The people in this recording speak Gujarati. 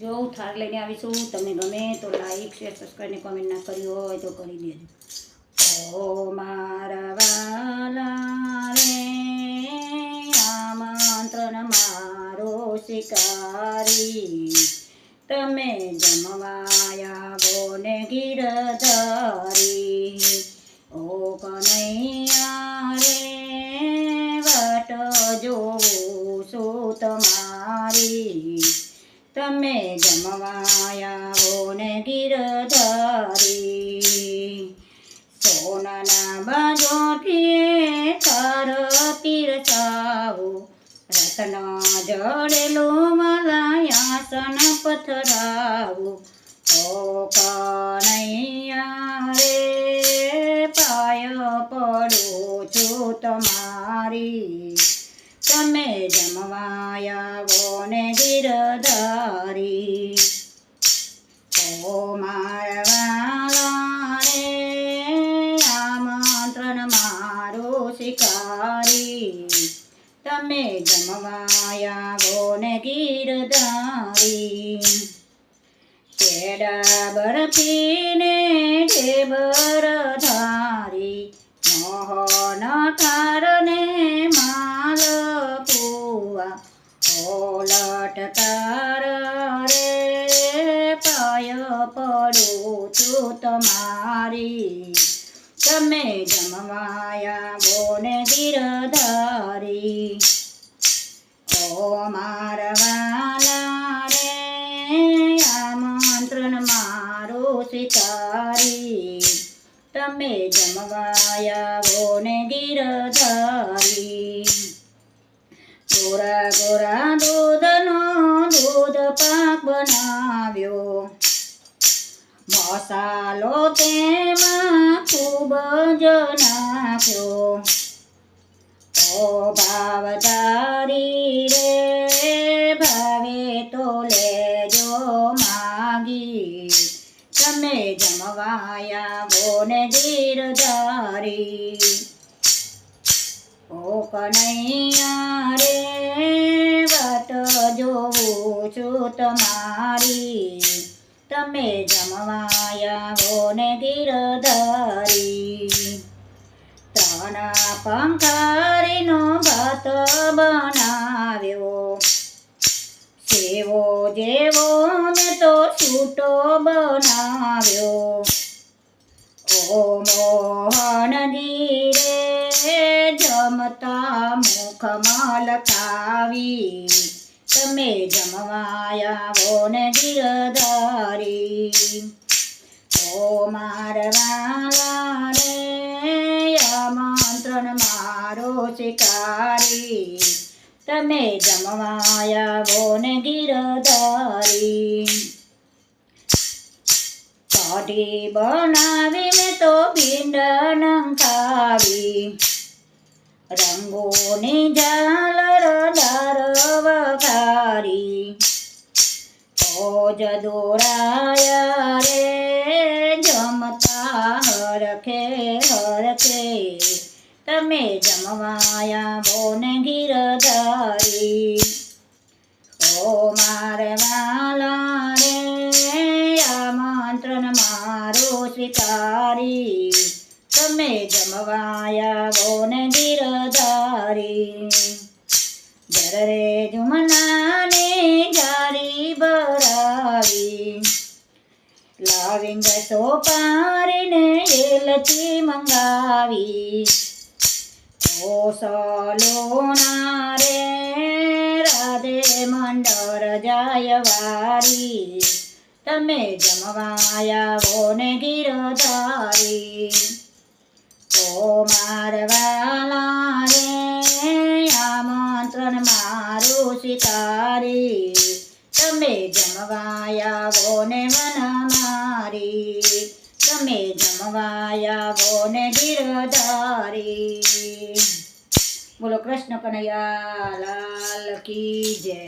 જો હું થાર લઈને આવીશું તમને ગમે તો લાઈક શેર સબસ્ક્રાઈબ ને કોમેન્ટ ના કરી હોય તો કરી દેજો. ઓ મારા વાલા રે, આમંત્રણ મારો શિકારી. તમે જમવાયા ગોને ગીરધારી ઓ કનૈયા રે, વટ જોઉં છું તમારી. તમે જમવાયાઓ ને ગીરધારી. સોનાના બાજોથી તાર પીરસાવું. રત્ન જડેલું મલાયાસન પથરાવું ઓ કનૈયા રે પાય પડો છું તમારી. તમે જમવાયા ને ગીરધારી. ઓ મારવાલા રે, આમંત્રણ મારું શિકારી તમે જમવાયા ને ગીરધારી. કેડા બરફીને ઢેબર ધારી, મોહન ઠારને ઓલટકાર રે પાય પડું છું તમારી. તમે જમવાયા બોને ધીરધારી ઓ મારવાલા રે આમંત્રણ મારું સ્વીકારી. તમે જમવાયા બોને ધીરધારી ગોરા ગોરા દૂધનો દૂધ પાક બનાવ્યો. મસાલો તેમાં ખૂબ જ નાખ્યો. ઓ ભાવદારી રે ભાવે તો લેજો માગી. તમે જમવાયા બોને ગીરધારી ઓ કનૈયા રે છું તમારી. તમે જમવાયા ને ગીરધારી. ત્રણ પંખારીનો ભાત બનાવ્યો. સેવો જેવો મેં તો છૂટો બનાવ્યો. ઓ મોહનજી રે જમતા મુખમાં લખાવી તમે જમવાયા વોન ગીરધારી ઓ મારવાલા રે આમંત્રણ મારો શિકારી. તમે જમવાયા વોન ગીરધારી કઢી બનાવી મેં તો ભીંડ નંખાવી. રંગોની હરખે હરખે તમે જમવાયા બોને ગીરધારી. ઓ મારવાલા રે આમંત્રણ મારો સ્વીકારી. તમે જમવાયા બોને ગીરધારી. જરે જુમનાને જારી ભરાવી. લાવિંગ સોપારીને એલચી મંગાવી ઓ સલોના રે રાધે મંડળ જાય વારી તમે જમવાયા ને ગીરધારી ઓ મારવાલા રે આમંત્રણ મારું શિકારી તમે જમવાયા ગોને મના મારી તમે જમવાયા બોને ગીરધારી બોલો કૃષ્ણ કનૈયા લાલ કી જય.